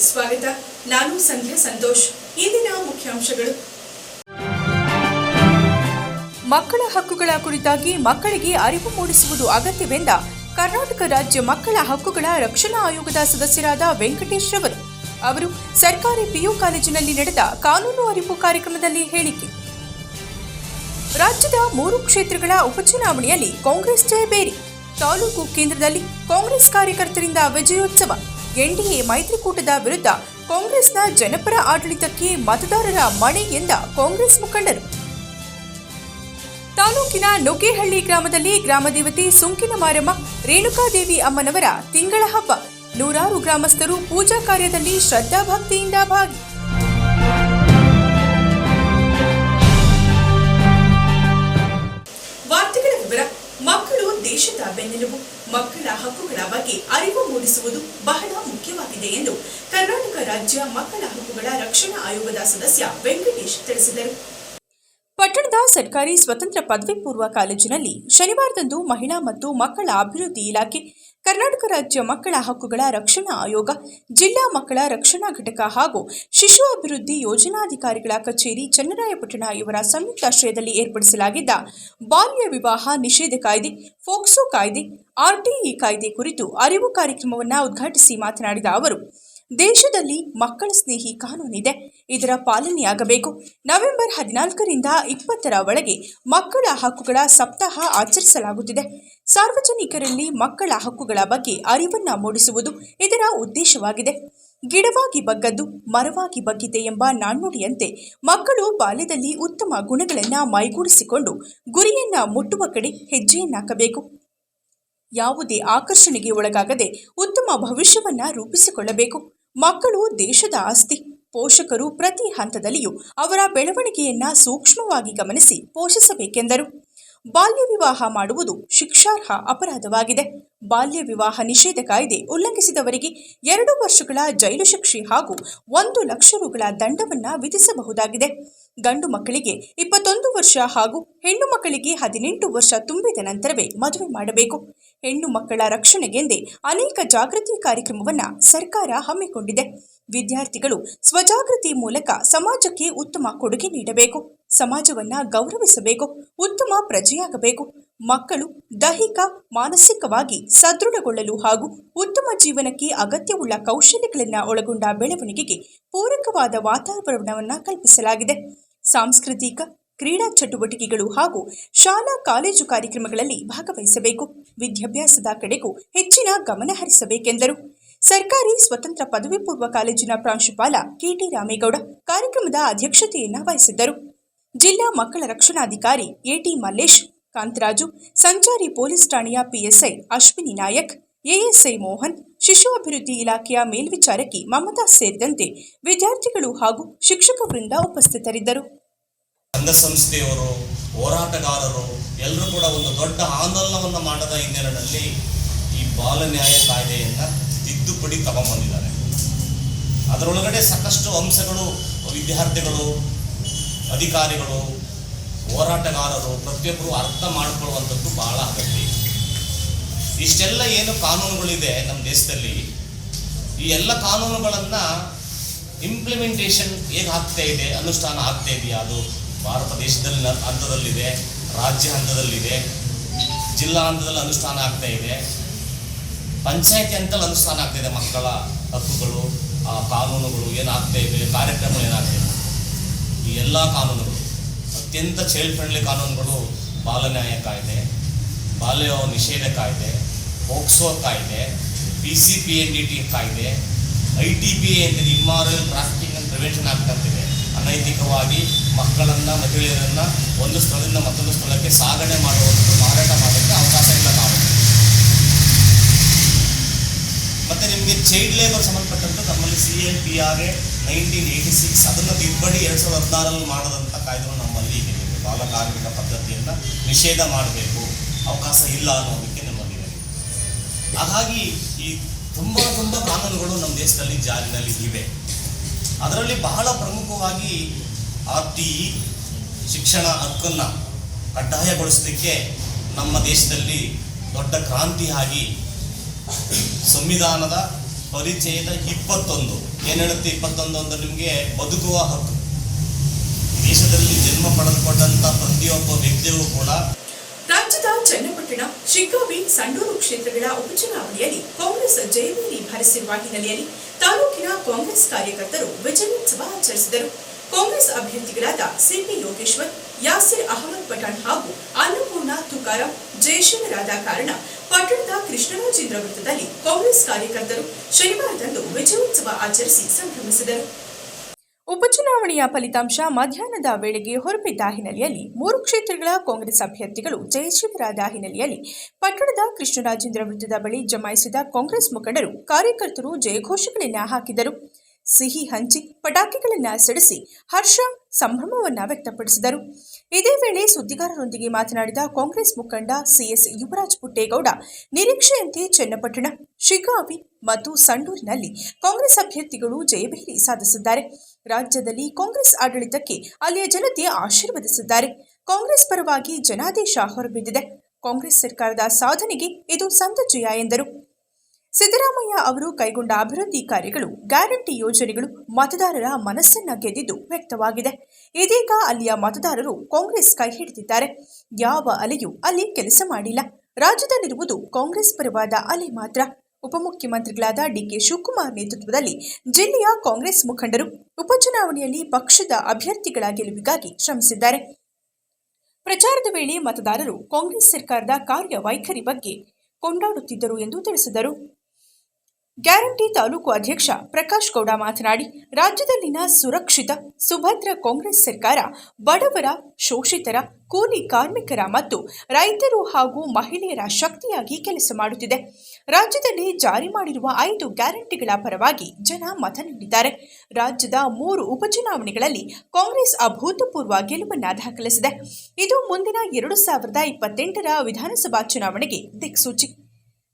ಸ್ವಾಗತ. ನಾನು ಸಂಧ್ಯಾ ಸಂತೋಷ್. ಇಂದಿನ ಮುಖ್ಯಾಂಶಗಳು. ಮಕ್ಕಳ ಹಕ್ಕುಗಳ ಕುರಿತಾಗಿ ಮಕ್ಕಳಿಗೆ ಅರಿವು ಮೂಡಿಸುವುದು ಅಗತ್ಯವೆಂದ ಕರ್ನಾಟಕ ರಾಜ್ಯ ಮಕ್ಕಳ ಹಕ್ಕುಗಳ ರಕ್ಷಣಾ ಆಯೋಗದ ಸದಸ್ಯರಾದ ವೆಂಕಟೇಶ್ ರವರು. ಅವರು ಸರ್ಕಾರಿ ಪಿಯು ಕಾಲೇಜಿನಲ್ಲಿ ನಡೆದ ಕಾನೂನು ಅರಿವು ಕಾರ್ಯಕ್ರಮದಲ್ಲಿ ಹೇಳಿಕೆ. ರಾಜ್ಯದ ಮೂರು ಕ್ಷೇತ್ರಗಳ ಉಪಚುನಾವಣೆಯಲ್ಲಿ ಕಾಂಗ್ರೆಸ್ ಜಯಬೇರಿ ತಾಲೂಕು ಕೇಂದ್ರದಲ್ಲಿ ಕಾಂಗ್ರೆಸ್ ಕಾರ್ಯಕರ್ತರಿಂದ ವಿಜಯೋತ್ಸವ. ಎನ್ಡಿಎ ಮೈತ್ರಿಕೂಟದ ವಿರುದ್ಧ ಕಾಂಗ್ರೆಸ್ನ ಜನಪರ ಆಡಳಿತಕ್ಕೆ ಮತದಾರರ ಮಣೆ ಎಂದ ಕಾಂಗ್ರೆಸ್ ಮುಖಂಡರು. ತಾಲೂಕಿನ ನುಗ್ಗೇಹಳ್ಳಿ ಗ್ರಾಮದಲ್ಲಿ ಗ್ರಾಮದೇವತೆ ಸುಂಕಿನ ಮಾರಮ್ಮ ರೇಣುಕಾದೇವಿ ಅಮ್ಮನವರ ತಿಂಗಳ ಹಬ್ಬ. ನೂರಾರು ಗ್ರಾಮಸ್ಥರು ಪೂಜಾ ಕಾರ್ಯದಲ್ಲಿ ಶ್ರದ್ಧಾಭಕ್ತಿಯಿಂದ ಭಾಗಿ ಮಕ್ಕಳು ದೇಶದ ಬೆನ್ನೆಲುಬು. ಮಕ್ಕಳ ಹಕ್ಕುಗಳ ಬಗ್ಗೆ ಅರಿವು ಮೂಡಿಸುವುದು ಬಹಳ ಮುಖ್ಯವಾಗಿದೆ ಎಂದು ಕರ್ನಾಟಕ ರಾಜ್ಯ ಮಕ್ಕಳ ಹಕ್ಕುಗಳ ರಕ್ಷಣಾ ಆಯೋಗದ ಸದಸ್ಯ ವೆಂಕಟೇಶ್ ತಿಳಿಸಿದರು. ಸರ್ಕಾರಿ ಸ್ವತಂತ್ರ ಪದವಿ ಪೂರ್ವ ಕಾಲೇಜಿನಲ್ಲಿ ಶನಿವಾರದಂದು ಮಹಿಳಾ ಮತ್ತು ಮಕ್ಕಳ ಅಭಿವೃದ್ಧಿ ಇಲಾಖೆ, ಕರ್ನಾಟಕ ರಾಜ್ಯ ಮಕ್ಕಳ ಹಕ್ಕುಗಳ ರಕ್ಷಣಾ ಆಯೋಗ, ಜಿಲ್ಲಾ ಮಕ್ಕಳ ರಕ್ಷಣಾ ಘಟಕ ಹಾಗೂ ಶಿಶು ಅಭಿವೃದ್ಧಿ ಯೋಜನಾಧಿಕಾರಿಗಳ ಕಚೇರಿ ಚನ್ನರಾಯಪಟ್ಟಣ ಇವರ ಸಂಯುಕ್ತಾಶ್ರಯದಲ್ಲಿ ಏರ್ಪಡಿಸಲಾಗಿದ್ದ ಬಾಲ್ಯ ವಿವಾಹ ನಿಷೇಧ ಕಾಯ್ದೆ, ಫೋಕ್ಸೋ ಕಾಯ್ದೆ, ಆರ್ಟಿಇ ಕಾಯ್ದೆ ಕುರಿತು ಅರಿವು ಕಾರ್ಯಕ್ರಮವನ್ನು ಉದ್ಘಾಟಿಸಿ ಮಾತನಾಡಿದ ಅವರು. ದೇಶದಲ್ಲಿ ಮಕ್ಕಳ ಸ್ನೇಹಿ ಕಾನೂನಿದೆ. ಇದರ ಪಾಲನೆಯಾಗಬೇಕು. ನವೆಂಬರ್ ಹದಿನಾಲ್ಕರಿಂದ ಇಪ್ಪತ್ತರ ಒಳಗೆ ಮಕ್ಕಳ ಹಕ್ಕುಗಳ ಸಪ್ತಾಹ ಆಚರಿಸಲಾಗುತ್ತಿದೆ. ಸಾರ್ವಜನಿಕರಲ್ಲಿ ಮಕ್ಕಳ ಹಕ್ಕುಗಳ ಬಗ್ಗೆ ಅರಿವನ್ನ ಮೂಡಿಸುವುದು ಇದರ ಉದ್ದೇಶವಾಗಿದೆ. ಗಿಡವಾಗಿ ಬಗ್ಗದ್ದು, ಮರವಾಗಿ ಬಗ್ಗಿದೆ ಎಂಬ ನಾಣ್ಣುಡಿಯಂತೆ ಮಕ್ಕಳು ಬಾಲ್ಯದಲ್ಲಿ ಉತ್ತಮ ಗುಣಗಳನ್ನು ಮೈಗೂಡಿಸಿಕೊಂಡು ಗುರಿಯನ್ನ ಮುಟ್ಟುವ ಕಡೆ ಹೆಜ್ಜೆಯನ್ನಾಕಬೇಕು. ಯಾವುದೇ ಆಕರ್ಷಣೆಗೆ ಒಳಗಾಗದೆ ಉತ್ತಮ ಭವಿಷ್ಯವನ್ನ ರೂಪಿಸಿಕೊಳ್ಳಬೇಕು. ಮಕ್ಕಳು ದೇಶದ ಆಸ್ತಿ. ಪೋಷಕರು ಪ್ರತಿ ಹಂತದಲ್ಲಿಯೂ ಅವರ ಬೆಳವಣಿಗೆಯನ್ನ ಸೂಕ್ಷ್ಮವಾಗಿ ಗಮನಿಸಿ ಪೋಷಿಸಬೇಕೆಂದರು. ಬಾಲ್ಯ ವಿವಾಹ ಮಾಡುವುದು ಶಿಕ್ಷಾರ್ಹ ಅಪರಾಧವಾಗಿದೆ. ಬಾಲ್ಯ ವಿವಾಹ ನಿಷೇಧ ಕಾಯ್ದೆ ಉಲ್ಲಂಘಿಸಿದವರಿಗೆ ಎರಡು ವರ್ಷಗಳ ಜೈಲು ಶಿಕ್ಷೆ ಹಾಗೂ ಒಂದು ಲಕ್ಷ ರುಗಳ ದಂಡವನ್ನು ವಿಧಿಸಬಹುದಾಗಿದೆ. ಗಂಡು ಮಕ್ಕಳಿಗೆ ಇಪ್ಪತ್ತೊಂದು ವರ್ಷ ಹಾಗೂ ಹೆಣ್ಣು ಮಕ್ಕಳಿಗೆ ಹದಿನೆಂಟು ವರ್ಷ ತುಂಬಿದ ನಂತರವೇ ಮದುವೆ ಮಾಡಬೇಕು. ಹೆಣ್ಣು ಮಕ್ಕಳ ರಕ್ಷಣೆಗೆಂದೇ ಅನೇಕ ಜಾಗೃತಿ ಕಾರ್ಯಕ್ರಮವನ್ನು ಸರ್ಕಾರ ಹಮ್ಮಿಕೊಂಡಿದೆ. ವಿದ್ಯಾರ್ಥಿಗಳು ಸ್ವಜಾಗೃತಿ ಮೂಲಕ ಸಮಾಜಕ್ಕೆ ಉತ್ತಮ ಕೊಡುಗೆ ನೀಡಬೇಕು. ಸಮಾಜವನ್ನ ಗೌರವಿಸಬೇಕು, ಉತ್ತಮ ಪ್ರಜೆಯಾಗಬೇಕು. ಮಕ್ಕಳು ದೈಹಿಕ, ಮಾನಸಿಕವಾಗಿ ಸದೃಢಗೊಳ್ಳಲು ಹಾಗೂ ಉತ್ತಮ ಜೀವನಕ್ಕೆ ಅಗತ್ಯವುಳ್ಳ ಕೌಶಲ್ಯಗಳನ್ನು ಒಳಗೊಂಡ ಬೆಳವಣಿಗೆಗೆ ಪೂರಕವಾದ ವಾತಾವರಣವನ್ನು ಕಲ್ಪಿಸಲಾಗಿದೆ. ಸಾಂಸ್ಕೃತಿಕ, ಕ್ರೀಡಾ ಚಟುವಟಿಕೆಗಳು ಹಾಗೂ ಶಾಲಾ ಕಾಲೇಜು ಕಾರ್ಯಕ್ರಮಗಳಲ್ಲಿ ಭಾಗವಹಿಸಬೇಕು. ವಿದ್ಯಾಭ್ಯಾಸದ ಕಡೆಗೂ ಹೆಚ್ಚಿನ ಗಮನ ಹರಿಸಬೇಕೆಂದರು. ಸರ್ಕಾರಿ ಸ್ವತಂತ್ರ ಪದವಿ ಪೂರ್ವ ಕಾಲೇಜಿನ ಪ್ರಾಂಶುಪಾಲ ಕೆಟಿ ರಾಮೇಗೌಡ ಕಾರ್ಯಕ್ರಮದ ಅಧ್ಯಕ್ಷತೆಯನ್ನು ವಹಿಸಿದ್ದರು. ಜಿಲ್ಲಾ ಮಕ್ಕಳ ರಕ್ಷಣಾಧಿಕಾರಿ ಎಟಿ ಮಲ್ಲೇಶ್, ಕಾಂತರಾಜು, ಸಂಚಾರಿ ಪೊಲೀಸ್ ಠಾಣೆಯ ಪಿಎಸ್ಐ ಅಶ್ವಿನಿ ನಾಯಕ್, ಎಎಸ್ಐ ಮೋಹನ್, ಶಿಶು ಅಭಿವೃದ್ಧಿ ಇಲಾಖೆಯ ಮೇಲ್ವಿಚಾರಕಿ ಮಮತಾ ಸೇರಿದಂತೆ ವಿದ್ಯಾರ್ಥಿಗಳು ಹಾಗೂ ಶಿಕ್ಷಕ ವೃಂದ ಉಪಸ್ಥಿತರಿದ್ದರು. ಸಂಸ್ಥೆಯವರು, ಹೋರಾಟಗಾರರು ಎಲ್ಲರೂ ಕೂಡ ಒಂದು ದೊಡ್ಡ ಆಂದೋಲನವನ್ನು ಮಾಡದ ಹಿನ್ನೆಲೆಯಲ್ಲಿ ಈ ಬಾಲ ನ್ಯಾಯ ಕಾಯ್ದೆಯನ್ನು ತಿದ್ದುಪಡಿ ತಗೊಂಬಂದಿದ್ದಾರೆ. ಅದರೊಳಗಡೆ ಸಾಕಷ್ಟು ಅಂಶಗಳು ವಿದ್ಯಾರ್ಥಿಗಳು ಅಧಿಕಾರಿಗಳು, ಹೋರಾಟಗಾರರು, ಪ್ರತಿಯೊಬ್ಬರು ಅರ್ಥ ಮಾಡಿಕೊಳ್ಳುವಂಥದ್ದು ಬಹಳ ಅಗತ್ಯ. ಇಷ್ಟೆಲ್ಲ ಏನು ಕಾನೂನುಗಳಿದೆ ನಮ್ಮ ದೇಶದಲ್ಲಿ. ಈ ಎಲ್ಲ ಕಾನೂನುಗಳನ್ನು ಇಂಪ್ಲಿಮೆಂಟೇಷನ್ ಹೇಗೆ ಆಗ್ತಾ ಇದೆ, ಅನುಷ್ಠಾನ ಆಗ್ತಾ ಇದೆಯಾ ಅದು? ಭಾರತ ದೇಶದಲ್ಲಿ ಹಂತದಲ್ಲಿದೆ, ರಾಜ್ಯ ಹಂತದಲ್ಲಿದೆ, ಜಿಲ್ಲಾ ಹಂತದಲ್ಲಿ ಅನುಷ್ಠಾನ ಆಗ್ತಾ ಇದೆ. ಪಂಚಾಯತಿ ಹಂತದಲ್ಲಿ ಅನುಷ್ಠಾನ ಆಗ್ತಾ ಇದೆ ಮಕ್ಕಳ ಹಕ್ಕುಗಳು, ಆ ಕಾನೂನುಗಳು ಏನಾಗ್ತಾ ಇದೆ ಕಾರ್ಯಕ್ರಮಗಳು ಏನಾಗ್ತಾ ಇದೆ ಈ ಎಲ್ಲ ಕಾನೂನುಗಳು, ಅತ್ಯಂತ ಚೈಲ್ಡ್ ಫ್ರೆಂಡ್ಲಿ ಕಾನೂನುಗಳು ಬಾಲ ನ್ಯಾಯ ಕಾಯ್ದೆ, ಬಾಲ್ಯ ನಿಷೇಧ ಕಾಯ್ದೆ, ಪೋಕ್ಸೋ ಕಾಯ್ದೆ P C P N D T ಕಾಯ್ದೆ ಐ ಟಿ ಪಿ ಎ ಅಂತ immoral trafficking and prevention act ಅನೈತಿಕವಾಗಿ ಮಕ್ಕಳನ್ನು, ಮಹಿಳೆಯರನ್ನು ಒಂದು ಸ್ಥಳದಿಂದ ಮತ್ತೊಂದು ಸ್ಥಳಕ್ಕೆ ಸಾಗಣೆ ಮಾಡುವಂಥ ಮಾರಾಟ ಮಾಡೋಕ್ಕೆ ಅವಕಾಶ ಇಲ್ಲ ನಾವು ಮತ್ತು ನಿಮಗೆ ಚೈಲ್ಡ್ ಲೇಬರ್ ಸಂಬಂಧಪಟ್ಟಂತೆ ನಮ್ಮಲ್ಲಿ C N P R A nineteen eighty six ಅದನ್ನು ತಿದ್ದುಪಡಿ ಎರಡು ಸಾವಿರದ ಹದಿನಾರಲ್ಲಿ ಮಾಡದಂಥ ಕಾಯ್ದೆಗಳು ನಮ್ಮಲ್ಲಿ ಬಾಲ ಕಾರ್ಮಿಕ ಪದ್ಧತಿಯನ್ನು ನಿಷೇಧ ಮಾಡಬೇಕು. ಅವಕಾಶ ಇಲ್ಲ ಅನ್ನೋದಕ್ಕೆ ನಮ್ಮಲ್ಲಿದೆ ಹಾಗಾಗಿ ಈ ತುಂಬ ತುಂಬ ಕಾನೂನುಗಳು ನಮ್ಮ ದೇಶದಲ್ಲಿ ಜಾರಿನಲ್ಲಿ ಇವೆ. ಅದರಲ್ಲಿ ಬಹಳ ಪ್ರಮುಖವಾಗಿ ಆರ್ ಟಿ ಇ, ಶಿಕ್ಷಣ ಹಕ್ಕನ್ನು ಕಡ್ಡಾಯಗೊಳಿಸಲಿಕ್ಕೆ ನಮ್ಮ ದೇಶದಲ್ಲಿ ದೊಡ್ಡ ಕ್ರಾಂತಿಯಾಗಿ ಸಂವಿಧಾನದ ಪರಿಚಯದ ಇಪ್ಪತ್ತೊಂದು. ಏನು ಹೇಳುತ್ತೆ ಇಪ್ಪತ್ತೊಂದು ಅಂದ್ರೆ ನಿಮಗೆ ಬದುಕುವ ಹಕ್ಕು. ದೇಶದಲ್ಲಿ ಜನ್ಮ ಪಡೆದುಕೊಂಡಂತ ಪ್ರತಿಯೊಬ್ಬ ವ್ಯಕ್ತಿಯೂ ಕೂಡ ರಾಜ್ಯದ ಚನ್ನಪಟ್ಟಣ, ಶಿಗ್ಗಾವಿ, ಸಂಡೂರು ಕ್ಷೇತ್ರಗಳ ಉಪಚುನಾವಣೆಯಲ್ಲಿ ಕಾಂಗ್ರೆಸ್ ಜಯಭೇರಿ ಭರಿಸಿರುವ ಹಿನ್ನೆಲೆಯಲ್ಲಿ ತಾಲೂಕಿನ ಕಾಂಗ್ರೆಸ್ ಕಾರ್ಯಕರ್ತರು ವಿಜಯೋತ್ಸವ ಆಚರಿಸಿದರು. ಕಾಂಗ್ರೆಸ್ ಅಭ್ಯರ್ಥಿಗಳಾದ ಸಿಪಿ ಯೋಗೇಶ್ವರ್, ಯಾಸಿರ್ ಅಹಮದ್ ಪಠಾಣ್ ಹಾಗೂ ಅನ್ನಪೂರ್ಣ ತುಕಾರಾಂ ಜಯಶೀಲರಾದ ಕಾರಣ ಪಟ್ಟಣದ ಕೃಷ್ಣರಾಜೇಂದ್ರ ವೃತ್ತದಲ್ಲಿ ಕಾಂಗ್ರೆಸ್ ಕಾರ್ಯಕರ್ತರು ಶನಿವಾರದಂದು ವಿಜಯೋತ್ಸವ ಆಚರಿಸಿ ಸಂಭ್ರಮಿಸಿದರು. ಉಪಚುನಾವಣೆಯ ಫಲಿತಾಂಶ ಮಧ್ಯಾಹ್ನದ ವೇಳೆಗೆ ಹೊರಬಿದ್ದ ಹಿನ್ನೆಲೆಯಲ್ಲಿ ಮೂರು ಕ್ಷೇತ್ರಗಳ ಕಾಂಗ್ರೆಸ್ ಅಭ್ಯರ್ಥಿಗಳು ಜಯಶೀಲರಾದ ಹಿನ್ನೆಲೆಯಲ್ಲಿ ಪಟ್ಟಣದ ಕೃಷ್ಣರಾಜೇಂದ್ರ ವೃತ್ತದ ಬಳಿ ಜಮಾಯಿಸಿದ ಕಾಂಗ್ರೆಸ್ ಮುಖಂಡರು ಕಾರ್ಯಕರ್ತರು ಜಯಘೋಷಗಳನ್ನ ಹಾಕಿದರು. ಸಿಹಿ ಹಂಚಿ ಪಟಾಕಿಗಳನ್ನು ಸಿಡಿಸಿ ಹರ್ಷ ಸಂಭ್ರಮವನ್ನ ವ್ಯಕ್ತಪಡಿಸಿದರು. ಇದೇ ವೇಳೆ ಸುದ್ದಿಗಾರರೊಂದಿಗೆ ಮಾತನಾಡಿದ ಕಾಂಗ್ರೆಸ್ ಮುಖಂಡ ಸಿಎಸ್ ಯುವರಾಜ್ ಪುಟ್ಟೇಗೌಡ, ನಿರೀಕ್ಷೆಯಂತೆ ಚನ್ನಪಟ್ಟಣ ಶಿಗಾವಿ ಮತ್ತು ಸಂಡೂರಿನಲ್ಲಿ ಕಾಂಗ್ರೆಸ್ ಅಭ್ಯರ್ಥಿಗಳು ಜಯಭೇರಿ ಸಾಧಿಸಿದ್ದಾರೆ. ರಾಜ್ಯದಲ್ಲಿ ಕಾಂಗ್ರೆಸ್ ಆಡಳಿತಕ್ಕೆ ಅಲ್ಲಿಯ ಜನತೆ ಆಶೀರ್ವದಿಸಿದ್ದಾರೆ. ಕಾಂಗ್ರೆಸ್ ಪರವಾಗಿ ಜನಾದೇಶ ಹೊರಬಿದ್ದಿದೆ. ಕಾಂಗ್ರೆಸ್ ಸರ್ಕಾರದ ಸಾಧನೆಗೆ ಇದು ಸಂದ ಜಯ ಎಂದರು. ಸಿದ್ದರಾಮಯ್ಯ ಅವರು ಕೈಗೊಂಡ ಅಭಿವೃದ್ಧಿ ಕಾರ್ಯಗಳು, ಗ್ಯಾರಂಟಿ ಯೋಜನೆಗಳು ಮತದಾರರ ಮನಸ್ಸನ್ನ ಗೆದ್ದಿದ್ದು ವ್ಯಕ್ತವಾಗಿದೆ. ಇದೀಗ ಅಲ್ಲಿಯ ಮತದಾರರು ಕಾಂಗ್ರೆಸ್ ಕೈ ಹಿಡಿದಿದ್ದಾರೆ. ಯಾವ ಅಲೆಯೂ ಅಲ್ಲಿ ಕೆಲಸ ಮಾಡಿಲ್ಲ. ರಾಜ್ಯದಲ್ಲಿರುವುದು ಕಾಂಗ್ರೆಸ್ ಪರವಾದ ಅಲೆ ಮಾತ್ರ. ಉಪಮುಖ್ಯಮಂತ್ರಿಗಳಾದ ಡಿಕೆ ಶಿವಕುಮಾರ್ ನೇತೃತ್ವದಲ್ಲಿ ಜಿಲ್ಲೆಯ ಕಾಂಗ್ರೆಸ್ ಮುಖಂಡರು ಉಪಚುನಾವಣೆಯಲ್ಲಿ ಪಕ್ಷದ ಅಭ್ಯರ್ಥಿಗಳ ಗೆಲುವಿಗಾಗಿ ಶ್ರಮಿಸಿದ್ದಾರೆ. ಪ್ರಚಾರದ ವೇಳೆ ಮತದಾರರು ಕಾಂಗ್ರೆಸ್ ಸರ್ಕಾರದ ಕಾರ್ಯವೈಖರಿ ಬಗ್ಗೆ ಕೊಂಡಾಡುತ್ತಿದ್ದರು ಎಂದು ತಿಳಿಸಿದರು. ಗ್ಯಾರಂಟಿ ತಾಲೂಕು ಅಧ್ಯಕ್ಷ ಪ್ರಕಾಶ್ ಗೌಡ ಮಾತನಾಡಿ, ರಾಜ್ಯದಲ್ಲಿನ ಸುರಕ್ಷಿತ, ಸುಭದ್ರ ಕಾಂಗ್ರೆಸ್ ಸರ್ಕಾರ ಬಡವರ, ಶೋಷಿತರ, ಕೂಲಿ ಕಾರ್ಮಿಕರ ಮತ್ತು ರೈತರು ಹಾಗೂ ಮಹಿಳೆಯರ ಶಕ್ತಿಯಾಗಿ ಕೆಲಸ ಮಾಡುತ್ತಿದೆ. ರಾಜ್ಯದಲ್ಲಿ ಜಾರಿ ಮಾಡಿರುವ ಐದು ಗ್ಯಾರಂಟಿಗಳ ಪರವಾಗಿ ಜನ ಮತ ನೀಡಿದ್ದಾರೆ. ರಾಜ್ಯದ ಮೂರು ಉಪಚುನಾವಣೆಗಳಲ್ಲಿ ಕಾಂಗ್ರೆಸ್ ಅಭೂತಪೂರ್ವ ಗೆಲುವನ್ನು ದಾಖಲಿಸಿದೆ. ಇದು ಮುಂದಿನ ಎರಡು ಸಾವಿರದ ಇಪ್ಪತ್ತೆಂಟರ ವಿಧಾನಸಭಾ ಚುನಾವಣೆಗೆ ದಿಕ್ಸೂಚಿ.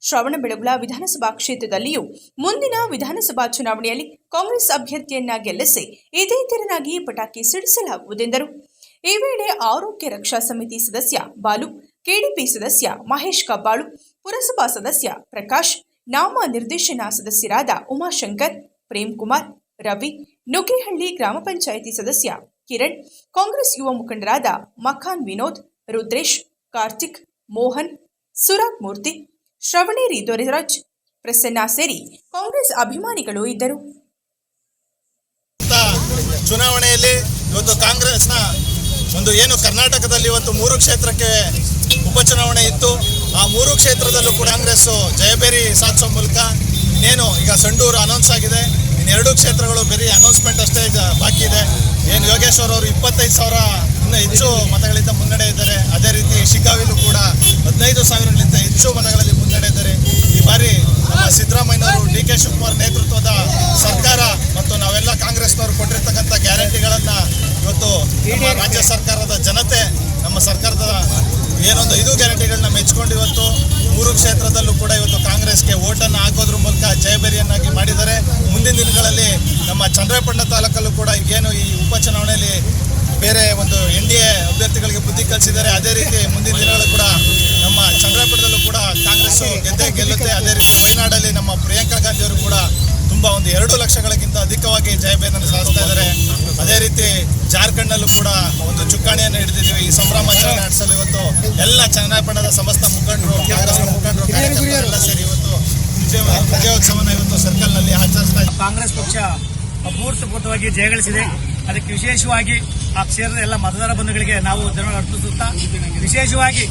ಶ್ರವಣಬೆಳಗೊಳ ವಿಧಾನಸಭಾ ಕ್ಷೇತ್ರದಲ್ಲಿಯೂ ಮುಂದಿನ ವಿಧಾನಸಭಾ ಚುನಾವಣೆಯಲ್ಲಿ ಕಾಂಗ್ರೆಸ್ ಅಭ್ಯರ್ಥಿಯನ್ನ ಗೆಲ್ಲಿಸಿ ಇದೇ ತೆರನಾಗಿ ಪಟಾಕಿ ಸಿಡಿಸಲಾಗುವುದೆಂದರು. ಈ ವೇಳೆ ಆರೋಗ್ಯ ರಕ್ಷಾ ಸಮಿತಿ ಸದಸ್ಯ ಬಾಲು, ಕೆಡಿಪಿ ಸದಸ್ಯ ಮಹೇಶ್ ಕಬ್ಬಾಳು, ಪುರಸಭಾ ಸದಸ್ಯ ಪ್ರಕಾಶ್ ನಾಮ ನಿರ್ದೇಶನ ಸದಸ್ಯರಾದ ಉಮಾಶಂಕರ್ ಪ್ರೇಮ್ ಕುಮಾರ್ ರವಿ, ನುಗ್ಗೇಹಳ್ಳಿ ಗ್ರಾಮ ಪಂಚಾಯಿತಿ ಸದಸ್ಯ ಕಿರಣ್, ಕಾಂಗ್ರೆಸ್ ಯುವ ಮುಖಂಡರಾದ ಮಖಾನ್ ವಿನೋದ್, ರುದ್ರೇಶ್, ಕಾರ್ತಿಕ್, ಮೋಹನ್, ಸುರಾಗ್ ಮೂರ್ತಿ ಶ್ರವಣೇರಿ ದೊರೆರಾಜ್ ಪ್ರಸನ್ನ ಸೇರಿ ಕಾಂಗ್ರೆಸ್ ಅಭಿಮಾನಿಗಳು ಇದ್ದರು. ಚುನಾವಣೆಯಲ್ಲಿ ಇವತ್ತು ಕಾಂಗ್ರೆಸ್ನ ಒಂದು ಏನು ಕರ್ನಾಟಕದಲ್ಲಿ ಇವತ್ತು ಮೂರು ಕ್ಷೇತ್ರಕ್ಕೆ ಉಪಚುನಾವಣೆ ಇತ್ತು. ಆ ಮೂರು ಕ್ಷೇತ್ರದಲ್ಲೂ ಕೂಡ ಕಾಂಗ್ರೆಸ್ ಜಯಬೇರಿ ಸಾಧಿಸೋ ಮೂಲಕ ಇನ್ನೇನು ಈಗ ಸಂಡೂರು ಅನೌನ್ಸ್ ಆಗಿದೆ. ಇನ್ನೆರಡು ಕ್ಷೇತ್ರಗಳು ಬರೀ ಅನೌನ್ಸ್ಮೆಂಟ್ ಅಷ್ಟೇ ಬಾಕಿ ಇದೆ. ಏನು ಯೋಗೇಶ್ವರ್ ಅವರು ಇಪ್ಪತ್ತೈದು ಸಾವಿರ ಹೆಚ್ಚು ಮತಗಳಿಂದ ಕೆ ಶಿವಕುಮಾರ್ ನೇತೃತ್ವದ ಸರ್ಕಾರ ಮತ್ತು ನಾವೆಲ್ಲ ಕಾಂಗ್ರೆಸ್ನವರು ಕೊಟ್ಟಿರ್ತಕ್ಕಂಥ ಗ್ಯಾರಂಟಿಗಳನ್ನ ಇವತ್ತು ರಾಜ್ಯ ಸರ್ಕಾರದ ಜನತೆ, ನಮ್ಮ ಸರ್ಕಾರದ ಏನೊಂದು ಐದು ಗ್ಯಾರಂಟಿಗಳನ್ನ ಮೆಚ್ಕೊಂಡು ಇವತ್ತು ಮೂರು ಕ್ಷೇತ್ರದಲ್ಲೂ ಕೂಡ ಇವತ್ತು ಕಾಂಗ್ರೆಸ್ಗೆ ಓಟನ್ನು ಹಾಕೋದ್ರ ಮೂಲಕ ಜಯಬೇರಿಯನ್ನಾಗಿ ಮಾಡಿದ್ದಾರೆ. ಮುಂದಿನ ದಿನಗಳಲ್ಲಿ ನಮ್ಮ ಚಂದ್ರಪಟ್ಟಣ ತಾಲೂಕಲ್ಲೂ ಕೂಡ ಏನು ಈ ಉಪಚುನಾವಣೆಯಲ್ಲಿ ಬೇರೆ ಒಂದು ಎನ್ ಡಿ ಎ ಅಭ್ಯರ್ಥಿಗಳಿಗೆ ಬುದ್ಧಿ ಕಲಿಸಿದ್ದಾರೆ. ಅದೇ ರೀತಿ ಮುಂದಿನ ದಿನಗಳು ಕೂಡ ನಮ್ಮ ಚಂದ್ರಾಪುರದಲ್ಲೂ ಕೂಡ ಕಾಂಗ್ರೆಸ್ ಗೆದ್ದೇ ಗೆಲ್ಲುತ್ತೆ. ಅದೇ ರೀತಿ ವಯನಾಡಲ್ಲಿ ನಮ್ಮ ಪ್ರಿಯಾಂಕಾ ಗಾಂಧಿ ಅವರು ಕೂಡ ತುಂಬಾ ಒಂದು ಎರಡು ಲಕ್ಷಗಳಿಗಿಂತ ಅಧಿಕವಾಗಿ ಜಯಭೇದನ್ನು ಸಾಧಿಸ್ತಾ ಇದ್ದಾರೆ. ಅದೇ ರೀತಿ ಜಾರ್ಖಂಡ್ನಲ್ಲೂ ಕೂಡ ಒಂದು ಚುಕ್ಕಾಣಿಯನ್ನು ಹಿಡಿದಿದ್ದೀವಿ. ಈ ಸಂಭ್ರಮಾಚರಣೆ ನಡೆಸಲು ಇವತ್ತು ಎಲ್ಲ ಚನ್ನಪಟ್ಟಣದ ಸಮಸ್ತ ಮುಖಂಡರು, ಕಾಂಗ್ರೆಸ್ ಮುಖಂಡರು ಎಲ್ಲ ಸೇರಿ ಇವತ್ತು ವಿಜಯ ವಿಜಯೋತ್ಸವನ ಇವತ್ತು ಸರ್ಕಲ್ನಲ್ಲಿ ಆಚರಿಸ್ತಾ. ಕಾಂಗ್ರೆಸ್ ಪಕ್ಷ ಜಯಗಳಿಸಿದೆ ಅದಕ್ಕೆ ವಿಶೇಷವಾಗಿ ಆ ಕ್ಷೇತ್ರದ ಎಲ್ಲ ಮತದಾರ ಬಂಧುಗಳಿಗೆ ನಾವು ಜನಗಳು ಅರ್ಪಿಸುತ್ತಾ, ವಿಶೇಷವಾಗಿ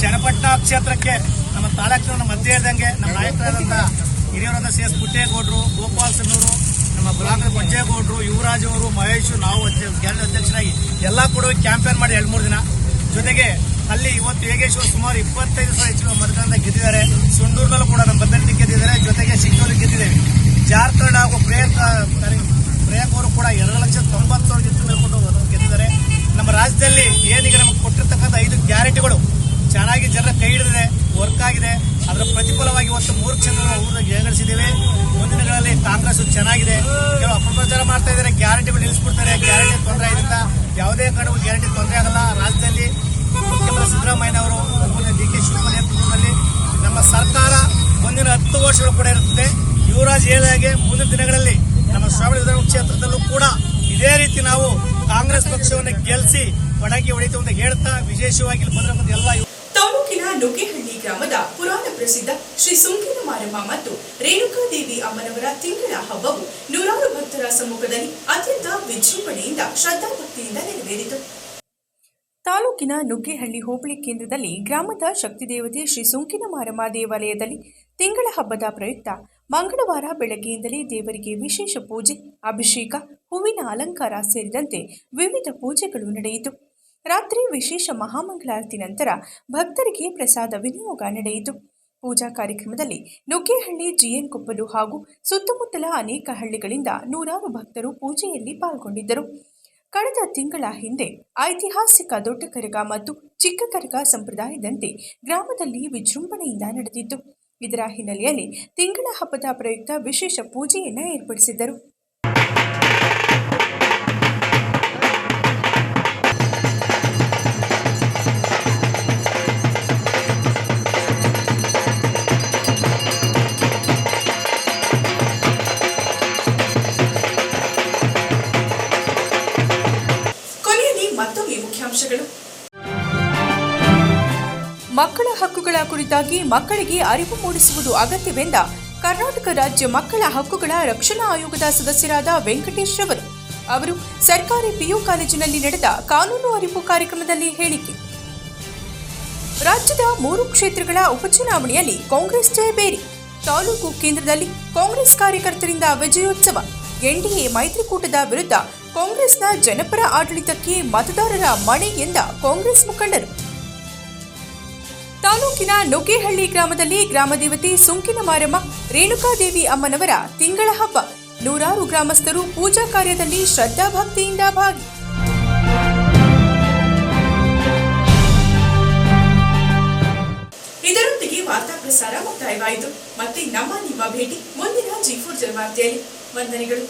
ಚನ್ನಪಟ್ಟಣ ಕ್ಷೇತ್ರಕ್ಕೆ ನಮ್ಮ ತಾಲೂಕಿನ ಮಧ್ಯೆ ಇದ್ದಂಗೆ ನಮ್ಮ ನಾಯಕರಾದಂತಹ ಹಿರಿಯರಾದ ಸಿ ಎಸ್ ಪುಟ್ಟೇಗೌಡರು, ಗೋಪಾಲ್ ಸಿನ್ನೂರು ನಮ್ಮ ಬ್ಲಾಕ್ ಪಂಚೇಗೌಡರು, ಯುವರಾಜ್ ಅವರು, ಮಹೇಶ್, ನಾವು ಕೇಂದ್ರ ಅಧ್ಯಕ್ಷರಾಗಿ ಎಲ್ಲ ಕೂಡ ಕ್ಯಾಂಪೇನ್ ಮಾಡಿ ಎರಡು ಮೂರು ದಿನ. ಜೊತೆಗೆ ಅಲ್ಲಿ ಇವತ್ತು ಯೋಗೇಶ್ವರ್ ಸುಮಾರು ಇಪ್ಪತ್ತೈದು ಸಾವಿರ ಹೆಚ್ಚಿನ ಮತದಾನ ಗೆದ್ದಿದ್ದಾರೆ. ಸುಂಡೂರಿನಲ್ಲೂ ಕೂಡ ನಮ್ಮ ಬದಲಿಗೆ ಗೆದ್ದಿದ್ದಾರೆ. ಜೊತೆಗೆ ಸಿಂಗೋಲಿ ಗೆದ್ದಿದ್ದೇವೆ. ಜಾರ್ಖಂಡ್ ಹಾಗೂ ಪ್ರಿಯಾಂಕ ಪ್ರಿಯಾಂಕ್ ಅವರು ಕೂಡ ಎರಡು ಲಕ್ಷ ತೊಂಬತ್ತೇಳು ಹೆಚ್ಚು ಮೇಲ್ಕೊಂಡು ಗೆದ್ದಿದ್ದಾರೆ ನಮ್ಮ ರಾಜ್ಯದಲ್ಲಿ ಏನೀಗ ನಮಗೆ ಕೊಟ್ಟಿರ್ತಕ್ಕಂಥ ಐದು ಗ್ಯಾರಂಟಿಗಳು. ಚೆನ್ನಾಗಿ ಜನರ ಕೈ ಹಿಡಿದಿದೆ, ವರ್ಕ್ ಆಗಿದೆ. ಅದರ ಪ್ರತಿಫಲವಾಗಿ ಒಂದು ಮೂರು ಕ್ಷೇತ್ರಗಳು ಊರಿಗೆ ಜಯಗಳಿಸಿದ್ದೇವೆ. ಮುಂದಿನ ದಿನಗಳಲ್ಲಿ ಕಾಂಗ್ರೆಸ್ ಚೆನ್ನಾಗಿದೆ. ಕೆಲವು ಅಪಪ್ರಚಾರ ಮಾಡ್ತಾ ಇದ್ದಾರೆ. ಗ್ಯಾರಂಟಿಗಳು ನಿಲ್ಲಿಸ್ಬಿಡ್ತಾರೆ. ಗ್ಯಾರಂಟಿ ತೊಂದರೆ ಇದರಿಂದ ಯಾವುದೇ ಕಾರಣಕ್ಕೂ ಗ್ಯಾರಂಟಿ ತೊಂದರೆ ಆಗಲ್ಲ. ರಾಜ್ಯದಲ್ಲಿ ಮುಖ್ಯಮಂತ್ರಿ ಸಿದ್ದರಾಮಯ್ಯನವರು ಅವರು ಡಿ ಕೆ ಶಿವಕುಮಾರ್ ನೇತೃತ್ವದಲ್ಲಿ ನಮ್ಮ ಸರ್ಕಾರ ಮುಂದಿನ ಹತ್ತು ವರ್ಷಗಳು ಕೂಡ ಇರುತ್ತೆ ಯುವರಾಜ್ ಹೇಳಿದಾಗೆ ಮುಂದಿನ ದಿನಗಳಲ್ಲಿ ನಮ್ಮ ಶ್ರಾವಣ ವಿಧಾನ ಕ್ಷೇತ್ರದಲ್ಲೂ ಕೂಡ ಇದೇ ರೀತಿ ನಾವು ಕಾಂಗ್ರೆಸ್ ಪಕ್ಷವನ್ನು ಗೆಲ್ಲಿಸಿ ಒಡಗಿ ಹೊಡಿತು ಅಂತ ಹೇಳ್ತಾ ವಿಶೇಷವಾಗಿ ಬಂದಿರತಕ್ಕಂಥ ಎಲ್ಲ ತಾಲೂಕಿನ ನುಗ್ಗೇಹಳ್ಳಿ ಗ್ರಾಮದ ಪುರಾಣ ಪ್ರಸಿದ್ಧ ಶ್ರೀ ಸುಂಕಿನ ಮಾರಮ್ಮ ಮತ್ತು ರೇಣುಕಾದೇವಿ ಅಮ್ಮನವರ ತಿಂಗಳ ಹಬ್ಬವು ನೂರಾರು ಭಕ್ತರ ಸಮ್ಮುಖದಲ್ಲಿ ಅತ್ಯಂತ ವಿಜೃಂಭಣೆಯಿಂದ ಶ್ರದ್ಧಾಭಕ್ತಿಯಿಂದ ನೆರವೇರಿತು. ತಾಲೂಕಿನ ನುಗ್ಗೇಹಳ್ಳಿ ಹೋಬಳಿ ಕೇಂದ್ರದಲ್ಲಿ ಗ್ರಾಮದ ಶಕ್ತಿದೇವತೆ ಶ್ರೀ ಸುಂಕಿನ ಮಾರಮ್ಮ ದೇವಾಲಯದಲ್ಲಿ ತಿಂಗಳ ಹಬ್ಬದ ಪ್ರಯುಕ್ತ ಮಂಗಳವಾರ ಬೆಳಗ್ಗೆಯಿಂದಲೇ ದೇವರಿಗೆ ವಿಶೇಷ ಪೂಜೆ, ಅಭಿಷೇಕ, ಹೂವಿನ ಅಲಂಕಾರ ಸೇರಿದಂತೆ ವಿವಿಧ ಪೂಜೆಗಳು ನಡೆಯಿತು. ರಾತ್ರಿ ವಿಶೇಷ ಮಹಾಮಂಗಳಾರತಿ ನಂತರ ಭಕ್ತರಿಗೆ ಪ್ರಸಾದ ವಿನಿಯೋಗ ನಡೆಯಿತು. ಪೂಜಾ ಕಾರ್ಯಕ್ರಮದಲ್ಲಿ ನುಗ್ಗೇಹಳ್ಳಿ, ಜಿಎನ್ ಕೊಪ್ಪಲು ಹಾಗೂ ಸುತ್ತಮುತ್ತಲ ಅನೇಕ ಹಳ್ಳಿಗಳಿಂದ ನೂರಾರು ಭಕ್ತರು ಪೂಜೆಯಲ್ಲಿ ಪಾಲ್ಗೊಂಡಿದ್ದರು. ಕಳೆದ ತಿಂಗಳ ಹಿಂದೆ ಐತಿಹಾಸಿಕ ದೊಡ್ಡ ಕರಗ ಮತ್ತು ಚಿಕ್ಕ ಕರಗ ಸಂಪ್ರದಾಯದಂತೆ ಗ್ರಾಮದಲ್ಲಿ ವಿಜೃಂಭಣೆಯಿಂದ ನಡೆದಿತ್ತು. ಇದರ ಹಿನ್ನೆಲೆಯಲ್ಲಿ ತಿಂಗಳ ಹಬ್ಬದ ಪ್ರಯುಕ್ತ ವಿಶೇಷ ಪೂಜೆಯನ್ನು ಏರ್ಪಡಿಸಿದ್ದರು. ಕುರಿತಾಗಿ ಮಕ್ಕಳಿಗೆ ಅರಿವು ಮೂಡಿಸುವುದು ಅಗತ್ಯವೆಂದ ಕರ್ನಾಟಕ ರಾಜ್ಯ ಮಕ್ಕಳ ಹಕ್ಕುಗಳ ರಕ್ಷಣಾ ಆಯೋಗದ ಸದಸ್ಯರಾದ ವೆಂಕಟೇಶ್ ರವರು. ಅವರು ಸರ್ಕಾರಿ ಪಿಯು ಕಾಲೇಜಿನಲ್ಲಿ ನಡೆದ ಕಾನೂನು ಅರಿವು ಕಾರ್ಯಕ್ರಮದಲ್ಲಿ ಹೇಳಿಕೆ. ರಾಜ್ಯದ ಮೂರು ಕ್ಷೇತ್ರಗಳ ಉಪಚುನಾವಣೆಯಲ್ಲಿ ಕಾಂಗ್ರೆಸ್ ಜಯಬೇರಿ ತಾಲೂಕು ಕೇಂದ್ರದಲ್ಲಿ ಕಾಂಗ್ರೆಸ್ ಕಾರ್ಯಕರ್ತರಿಂದ ವಿಜಯೋತ್ಸವ, ಎನ್ಡಿಎ ಮೈತ್ರಿಕೂಟದ ವಿರುದ್ಧ ಕಾಂಗ್ರೆಸ್ನ ಜನಪರ ಆಡಳಿತಕ್ಕೆ ಮತದಾರರ ಮಣೆ ಎಂದ ಕಾಂಗ್ರೆಸ್ ಮುಖಂಡರು. ತಾಲೂಕಿನ ನುಗ್ಗೇಹಳ್ಳಿ ಗ್ರಾಮದಲ್ಲಿ ಗ್ರಾಮದೇವತೆ ಸುಂಕಿನ ಮಾರಮ್ಮ ರೇಣುಕಾದೇವಿ ಅಮ್ಮನವರ ತಿಂಗಳ ಹಬ್ಬ. ನೂರಾರು ಗ್ರಾಮಸ್ಥರು ಪೂಜಾ ಕಾರ್ಯದಲ್ಲಿ ಶ್ರದ್ಧಾಭಕ್ತಿಯಿಂದ ಭಾಗಿ ಇದರೊಂದಿಗೆ ವಾರ್ತಾ ಪ್ರಸಾರ ಮುಕ್ತಾಯವಾಯಿತು. ಮತ್ತೆ ನಮ್ಮ ನಿಮ್ಮ ಭೇಟಿ ಮುಂದಿನ ಜಿ ಫೋರ್ ಜನವಾರ್ತೆಯಲ್ಲಿ ವಂದನೆಗಳು.